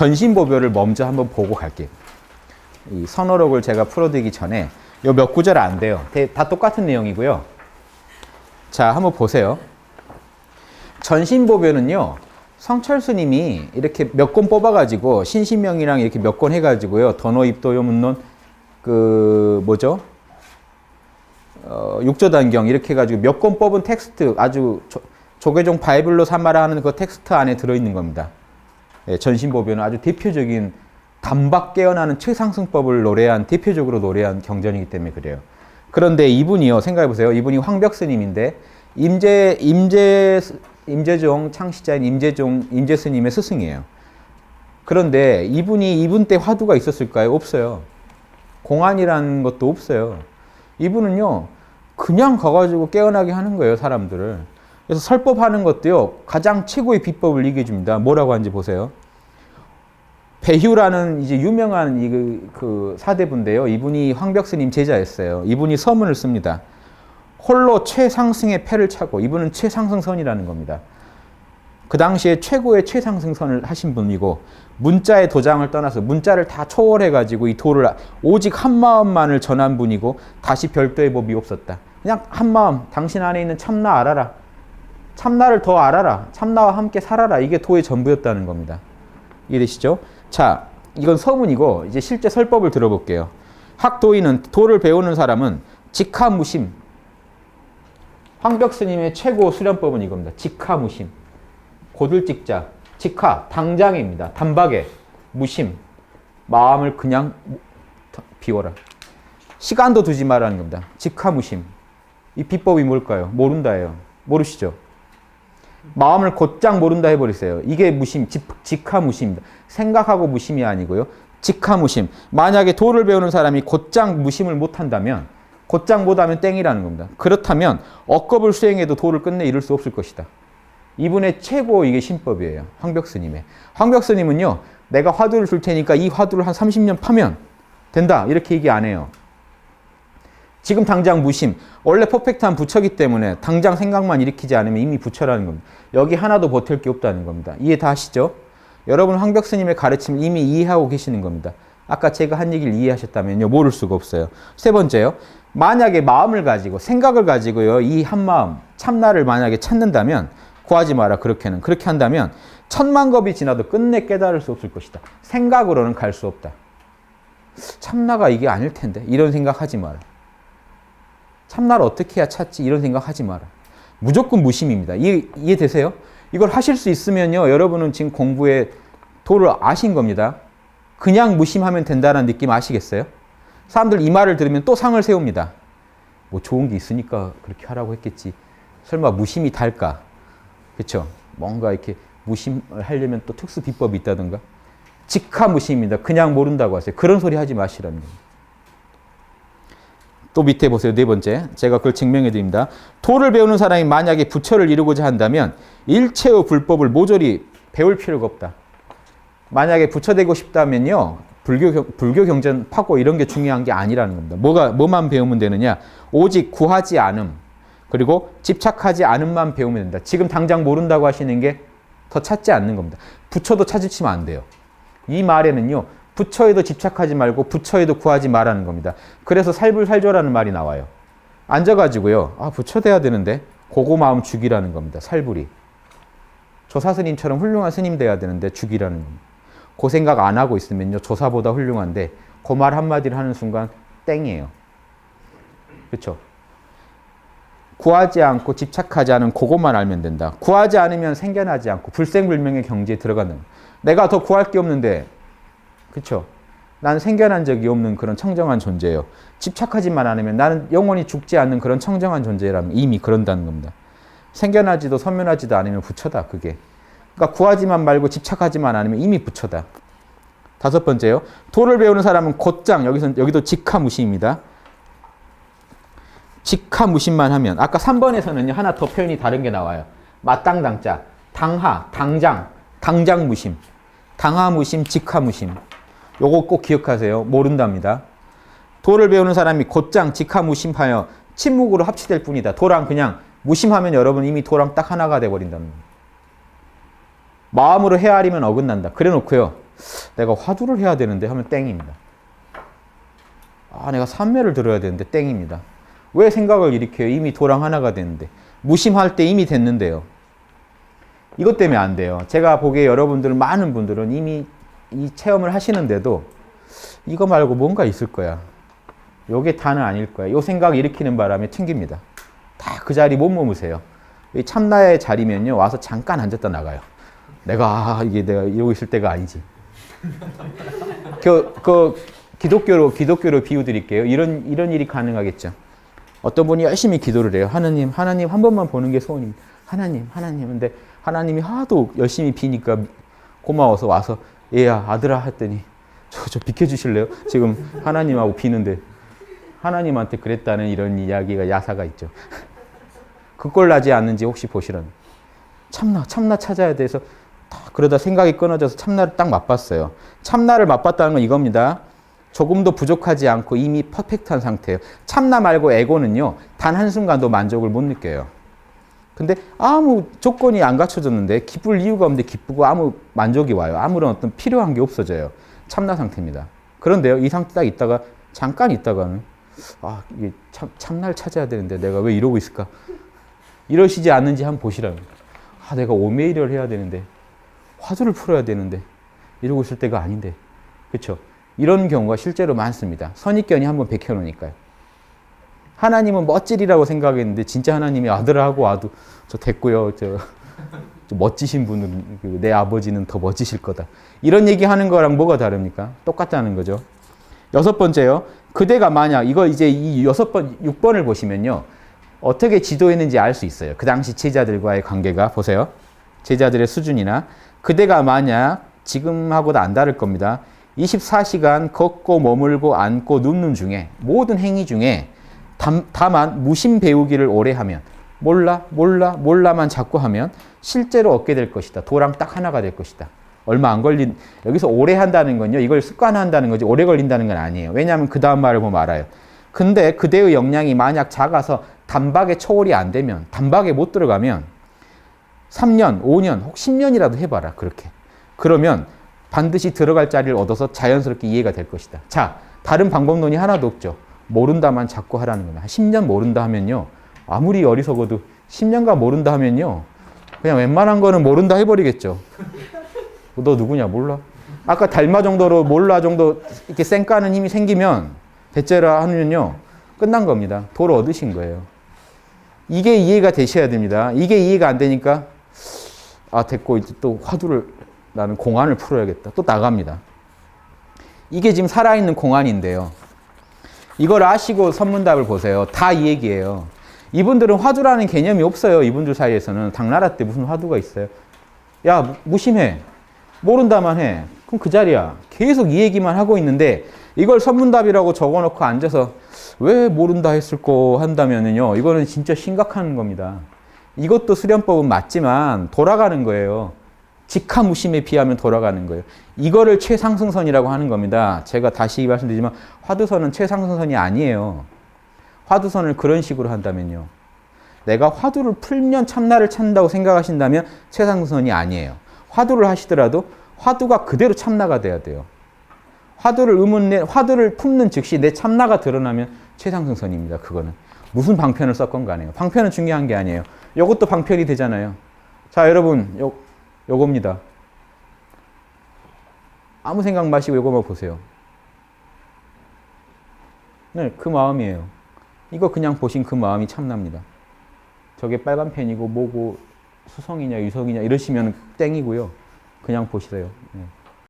전신보별을 먼저 한번 보고 갈게요. 이 선어록을 제가 풀어드리기 전에 요 몇 구절 안 돼요. 대- 다 똑같은 내용이고요. 자, 한번 보세요. 전신보별은요. 성철스님이 이렇게 몇 권 뽑아가지고 신신명이랑 이렇게 몇 권 해가지고요. 더노입도 요 문론 그 뭐죠? 어, 육조단경 이렇게 해가지고 몇 권 뽑은 텍스트 아주 조, 조계종 바이블로 삼아라 하는 그 텍스트 안에 들어있는 겁니다. 예, 전신보변은 아주 대표적인 단박 깨어나는 최상승법을 노래한 대표적으로 노래한 경전이기 때문에 그래요. 그런데 이분이요 생각해 보세요. 이분이 황벽 스님인데 임재 임재 임재종 창시자인 임재종 임재 스님의 스승이에요. 그런데 이분이 이분 때 화두가 있었을까요? 없어요. 공안이라는 것도 없어요. 이분은요, 그냥 가가지고 깨어나게 하는 거예요, 사람들을. 그래서 설법하는 것도요, 가장 최고의 비법을 얘기해 줍니다. 뭐라고 하는지 보세요. 배휴라는 이제 유명한 이 그, 그 사대부인데요. 이분이 황벽스님 제자였어요. 이분이 서문을 씁니다. 홀로 최상승의 패를 차고, 이분은 최상승선이라는 겁니다. 그 당시에 최고의 최상승선을 하신 분이고 문자의 도장을 떠나서 문자를 다 초월해 가지고 이 도를 오직 한 마음만을 전한 분이고 다시 별도의 법이 없었다. 그냥 한 마음 당신 안에 있는 참나 알아라. 참나를 더 알아라. 참나와 함께 살아라. 이게 도의 전부였다는 겁니다. 이해되시죠? 자, 이건 서문이고 이제 실제 설법을 들어볼게요. 학도인은 도를 배우는 사람은 직하무심. 황벽 스님의 최고 수련법은 이겁니다. 직하무심. 고들직자, 직하, 당장입니다. 단박에, 무심, 마음을 그냥 비워라. 시간도 두지 말라는 겁니다. 직하무심. 이 비법이 뭘까요? 모른다예요. 모르시죠? 마음을 곧장 모른다 해버리세요. 이게 무심, 직, 직하 무심입니다. 생각하고 무심이 아니고요. 직하 무심. 만약에 도를 배우는 사람이 곧장 무심을 못한다면, 곧장 못하면 땡이라는 겁니다. 그렇다면 억겁을 수행해도 도를 끝내 이룰 수 없을 것이다. 이분의 최고 이게 신법이에요. 황벽스님의. 황벽스님은요, 내가 화두를 줄 테니까 이 화두를 한 30년 파면 된다. 이렇게 얘기 안 해요. 지금 당장 무심. 원래 퍼펙트한 부처기 때문에 당장 생각만 일으키지 않으면 이미 부처라는 겁니다. 여기 하나도 버틸 게 없다는 겁니다. 이해 다 하시죠? 여러분 황벽스님의 가르침을 이미 이해하고 계시는 겁니다. 아까 제가 한 얘기를 이해하셨다면요. 모를 수가 없어요. 세 번째요. 만약에 마음을 가지고 생각을 가지고요. 이 한 마음 참나를 만약에 찾는다면 구하지 마라 그렇게는 그렇게 한다면 천만 겁이 지나도 끝내 깨달을 수 없을 것이다. 생각으로는 갈 수 없다. 참나가 이게 아닐 텐데 이런 생각하지 마라. 참나를 어떻게 해야 찾지 이런 생각하지 마라. 무조건 무심입니다. 이해, 이해되세요? 이걸 하실 수 있으면요 여러분은 지금 공부에 도를 아신 겁니다. 그냥 무심하면 된다는 느낌 아시겠어요? 사람들 이 말을 들으면 또 상을 세웁니다. 뭐 좋은 게 있으니까 그렇게 하라고 했겠지. 설마 무심이 달까? 그렇죠? 뭔가 이렇게 무심을 하려면 또 특수 비법이 있다든가. 직하 무심입니다. 그냥 모른다고 하세요. 그런 소리 하지 마시라는 겁니다. 또 밑에 보세요. 네 번째. 제가 그걸 증명해 드립니다. 도를 배우는 사람이 만약에 부처를 이루고자 한다면 일체의 불법을 모조리 배울 필요가 없다. 만약에 부처 되고 싶다면요. 불교, 경- 불교 경전 파고 이런 게 중요한 게 아니라는 겁니다. 뭐가, 뭐만 배우면 되느냐? 오직 구하지 않음. 그리고 집착하지 않음만 배우면 된다. 지금 당장 모른다고 하시는 게 더 찾지 않는 겁니다. 부처도 찾으시면 안 돼요. 이 말에는요, 부처에도 집착하지 말고 부처에도 구하지 말라는 겁니다. 그래서 살불살조라는 말이 나와요. 앉아가지고요, 아, 부처 돼야 되는데, 고고 마음 죽이라는 겁니다. 살불이. 조사 스님처럼 훌륭한 스님 돼야 되는데 죽이라는 겁니다. 그 생각 안 하고 있으면요, 조사보다 훌륭한데, 그 말 한마디를 하는 순간 땡이에요. 그렇죠? 구하지 않고 집착하지 않은 그것만 알면 된다. 구하지 않으면 생겨나지 않고 불생불명의 경지에 들어간다. 내가 더 구할 게 없는데, 그렇죠? 난 생겨난 적이 없는 그런 청정한 존재예요. 집착하지만 않으면 나는 영원히 죽지 않는 그런 청정한 존재라면 이미 그런다는 겁니다. 생겨나지도 선면하지도 않으면 부처다 그게. 그러니까 구하지만 말고 집착하지만 않으면 이미 부처다. 다섯 번째요. 도를 배우는 사람은 곧장 여기서 여기도 직하무심입니다. 직하무심만 하면 아까 3번에서는요 하나 더 표현이 다른 게 나와요. 마땅당자, 당하, 당장, 당장무심, 당하무심, 직하무심. 요거 꼭 기억하세요. 모른답니다. 도를 배우는 사람이 곧장 직하무심하여 침묵으로 합치될 뿐이다. 도랑 그냥 무심하면 여러분 이미 도랑 딱 하나가 거예요. 마음으로 헤아리면 어긋난다. 그래 놓고요. 내가 화두를 해야 되는데 하면 땡입니다. 아, 내가 삼매를 들어야 되는데 땡입니다. 왜 생각을 일으켜요? 이미 도랑 하나가 됐는데. 무심할 때 이미 됐는데요. 이것 때문에 안 돼요. 제가 보기에 여러분들, 많은 분들은 이미 이 체험을 하시는데도 이거 말고 뭔가 있을 거야. 요게 다는 아닐 거야. 요 생각 일으키는 바람에 튕깁니다. 다 그 자리 못 머무세요. 이 참나의 자리면요. 와서 잠깐 앉았다 나가요. 내가, 아, 이게 내가 이러고 있을 때가 아니지. 그, 그, 기독교로, 기독교로 비유 드릴게요. 이런, 이런 일이 가능하겠죠. 어떤 분이 열심히 기도를 해요. 하나님, 하나님 한 번만 보는 게 소원입니다. 하나님, 하나님. 근데 하나님이 하도 열심히 비니까 고마워서 와서 얘야, 아들아 했더니 저, 저 비켜주실래요? 지금 하나님하고 비는데 하나님한테 그랬다는 이런 이야기가 야사가 있죠. 그꼴 나지 않는지 혹시 보시라는. 참나, 참나 찾아야 돼서 다 그러다 생각이 끊어져서 참나를 딱 맛봤어요. 참나를 맛봤다는 건 이겁니다. 조금도 부족하지 않고 이미 퍼펙트한 상태예요. 참나 말고 에고는요, 단 한 순간도 만족을 못 느껴요. 근데 아무 조건이 안 갖춰졌는데 기쁠 이유가 없는데 기쁘고 아무 만족이 와요. 아무런 어떤 필요한 게 없어져요. 참나 상태입니다. 그런데요, 이 상태 딱 있다가 잠깐 있다가는 아, 이게 참, 참나를 찾아야 되는데 내가 왜 이러고 있을까? 이러시지 않는지 한번 보시라는 아, 내가 오메이를 해야 되는데 화두를 풀어야 되는데 이러고 있을 때가 아닌데. 그렇죠? 이런 경우가 실제로 많습니다. 선입견이 한번 베껴놓으니까요. 하나님은 멋지리라고 생각했는데 진짜 하나님이 아들하고 와도 저 됐고요. 저, 저 멋지신 분은 그내 아버지는 더 멋지실 거다. 이런 얘기 하는 거랑 뭐가 다릅니까? 똑같다는 거죠. 여섯 번째요. 그대가 만약 이거 이제 이 여섯 번, 6번을 보시면요. 어떻게 지도했는지 알 수 있어요. 그 당시 제자들과의 관계가 보세요. 제자들의 수준이나 그대가 만약 지금하고도 안 다를 겁니다. 24시간 걷고 머물고 앉고 눕는 중에 모든 행위 중에 담, 다만 무심 배우기를 오래 하면 몰라 몰라 몰라만 자꾸 하면 실제로 얻게 될 것이다. 도랑 딱 하나가 될 것이다. 얼마 안 걸린 여기서 오래 한다는 건요. 이걸 습관한다는 거지 오래 걸린다는 건 아니에요. 왜냐하면 그 다음 말을 보면 알아요. 근데 그대의 역량이 만약 작아서 단박에 초월이 안 되면 단박에 못 들어가면 3년, 5년, 혹 10년이라도 해봐라 그렇게. 그러면 반드시 들어갈 자리를 얻어서 자연스럽게 이해가 될 것이다. 자, 다른 방법론이 하나도 없죠. 모른다만 자꾸 하라는 겁니다. 10년 모른다 하면요. 아무리 어리석어도 10년간 모른다 하면요. 그냥 웬만한 거는 모른다 해버리겠죠. 너 누구냐 몰라. 아까 달마 정도로 몰라 정도 이렇게 쌩까는 힘이 생기면 대째라 하면요. 끝난 겁니다. 도를 얻으신 거예요. 이게 이해가 되셔야 됩니다. 이게 이해가 안 되니까 아 됐고 이제 또 화두를 나는 공안을 풀어야겠다. 또 나갑니다. 이게 지금 살아있는 공안인데요. 이걸 아시고 선문답을 보세요. 다 이 얘기예요. 이분들은 화두라는 개념이 없어요. 이분들 사이에서는 당나라 때 무슨 화두가 있어요. 야 무- 무심해. 모른다만 해. 그럼 그 자리야. 계속 이 얘기만 하고 있는데 이걸 선문답이라고 적어놓고 앉아서 왜 모른다 했을까 한다면은요. 이거는 진짜 심각한 겁니다. 이것도 수련법은 맞지만 돌아가는 거예요. 직하무심에 비하면 돌아가는 거예요. 이거를 최상승선이라고 하는 겁니다. 제가 다시 말씀드리지만 화두선은 최상승선이 아니에요. 화두선을 그런 식으로 한다면요. 내가 화두를 풀면 참나를 찾는다고 생각하신다면 최상승선이 아니에요. 화두를 하시더라도 화두가 그대로 참나가 돼야 돼요. 화두를 의문내 화두를 품는 즉시 내 참나가 드러나면 최상승선입니다. 그거는 무슨 방편을 썼건 간에요. 방편은 중요한 게 아니에요. 이것도 방편이 되잖아요. 자, 여러분, 요 요겁니다. 아무 생각 마시고 요거만 보세요. 네, 그 마음이에요. 이거 그냥 보신 그 마음이 참납니다. 저게 빨간 펜이고 뭐고 수성이냐 유성이냐 이러시면 땡이고요. 그냥 보시세요. 네.